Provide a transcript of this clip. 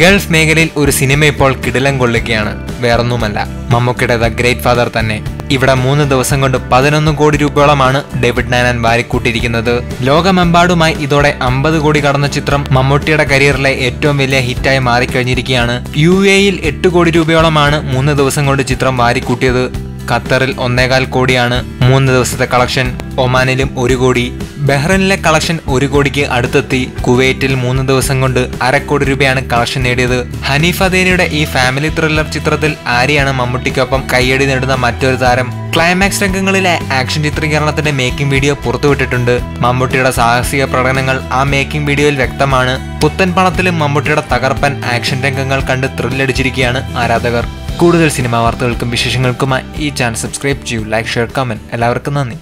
Gulf മേഖലയിൽ ഒരു cinema ഇപ്പോൾ കിടിലം കൊള്ളുകയാണ്. വേറൊന്നുമല്ല മമ്മൂക്കയുടെ ദ ഗ്രേറ്റ് ഫാദർ തന്നെ. ഇവിടെ മൂന്ന് ദിവസം കൊണ്ട് പതിനൊന്ന് കോടി രൂപയോളമാണ് ഡേവിഡ് നാനൻ വാരിക്കൂട്ടിയിരിക്കുന്നത്. ലോകമെമ്പാടുമായി ഇതോടെ അമ്പത് കോടി കടന്ന ചിത്രം മമ്മൂട്ടിയുടെ കരിയറിലെ ഏറ്റവും വലിയ ഹിറ്റായി മാറിക്കഴിഞ്ഞിരിക്കുകയാണ്. യു എയിൽ എട്ട് കോടി രൂപയോളമാണ് മൂന്ന് ദിവസം കൊണ്ട് ചിത്രം വാരിക്കൂട്ടിയത്. ഖത്തറിൽ ഒന്നേകാൽ കോടിയാണ് മൂന്ന് ദിവസത്തെ കളക്ഷൻ. ഒമാനിലും ഒരു കോടി. ബഹ്റൈനിലെ കളക്ഷൻ ഒരു കോടിക്ക് അടുത്തെത്തി. കുവൈറ്റിൽ മൂന്ന് ദിവസം കൊണ്ട് അരക്കോടി രൂപയാണ് കളക്ഷൻ നേടിയത്. ഹനീഫ് ദേനിയുടെ ഈ ഫാമിലി ത്രില്ലർ ചിത്രത്തിൽ ആര്യാണ് മമ്മൂട്ടിക്കൊപ്പം കൈയടി നേടുന്ന മറ്റൊരു താരം. ക്ലൈമാക്സ് രംഗങ്ങളിലെ ആക്ഷൻ ചിത്രീകരണത്തിന്റെ മേക്കിംഗ് വീഡിയോ പുറത്തുവിട്ടിട്ടുണ്ട്. മമ്മൂട്ടിയുടെ സാഹസിക പ്രകടനങ്ങൾ ആ മേക്കിംഗ് വീഡിയോയിൽ വ്യക്തമാണ്. പുത്തൻ പണത്തിലും മമ്മൂട്ടിയുടെ തകർപ്പൻ ആക്ഷൻ രംഗങ്ങൾ കണ്ട് ത്രില്ലടിച്ചിരിക്കുകയാണ് ആരാധകർ. കൂടുതൽ സിനിമാ വാർത്തകൾക്കും വിശേഷങ്ങൾക്കുമായി ഈ ചാനൽ സബ്സ്ക്രൈബ് ചെയ്യൂ ലൈക്ക് ഷെയർ കമന്റ്. എല്ലാവർക്കും നന്ദി.